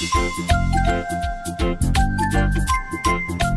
Thank you.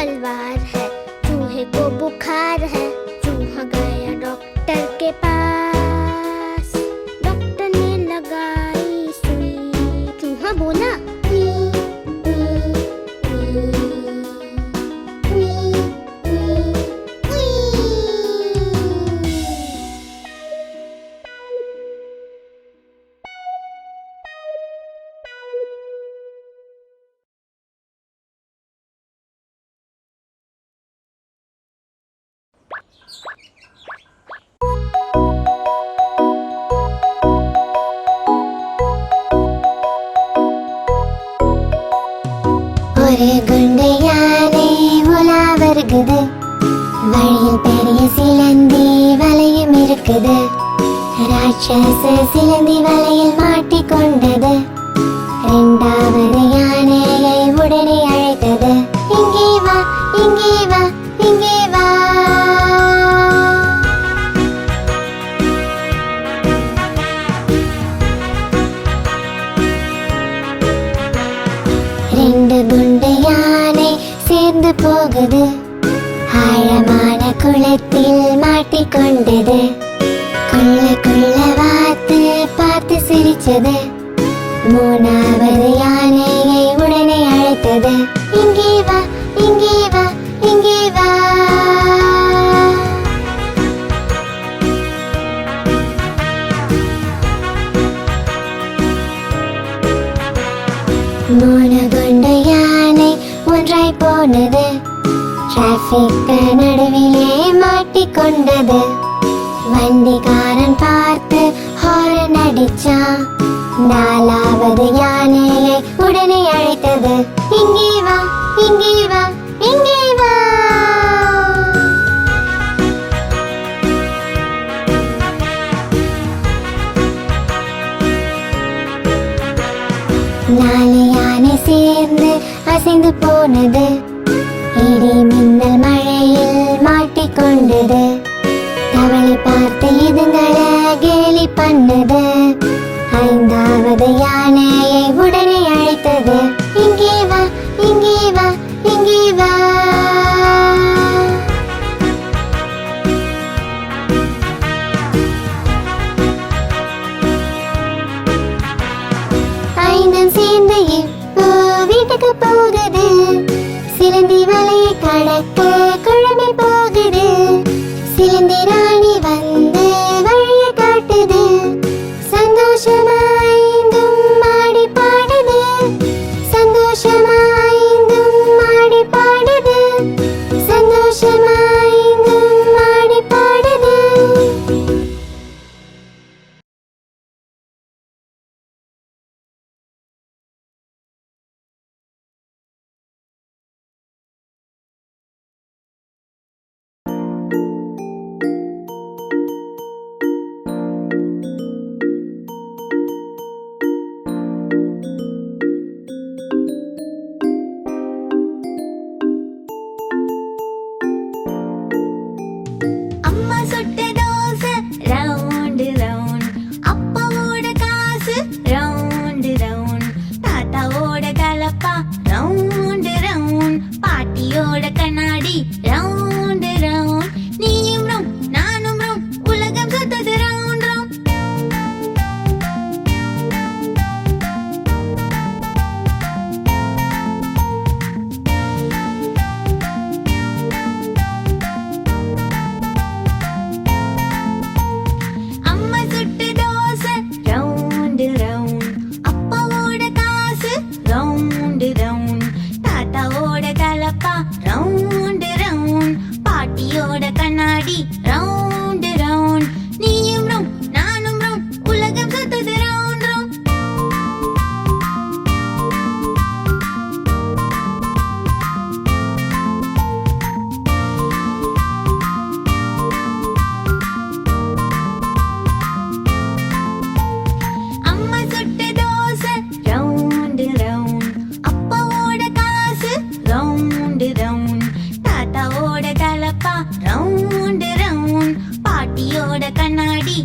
तलवार है। चूहे को बुखार है। ஒரு குண்டு யானை உலா வருகுது. வழியில் பெரிய சிலந்தி வலையும் இருக்குது. ராட்சச சிலந்தி வலையில் மாட்டிக்கொண்டது. மூணு கொண்டு யானை ஒன்றாய் போனது. டிராபிக் நடுவிலே மாட்டிக்கொண்டது வண்டிக்காரன் பார்த்து ஹாரன் அடிச்சான். நாலாவது யானையை உடனே அழைத்தது. இங்கே வா இங்கே வா இங்கே வா! நாளை சேர்ந்து அசைந்து போனது. இடி மின்னல் மழையில் மாட்டிக்கொண்டது தவளை பார்த்து இதுங்களை கேலி பண்ணது. ஐந்தாவது யானையை உடனே அழைத்தது. இங்கே வா இங்கே வா இங்கே வா. ஐந்தும் சேர்ந்து காட்டுக்கு போகுது சிலந்தி மலை கடக்க ரவுண்டு ரவுண்ட் தாத்தாவோட கலப்பா ரவுண்டு ரவுண்ட் பாட்டியோட கண்ணாடி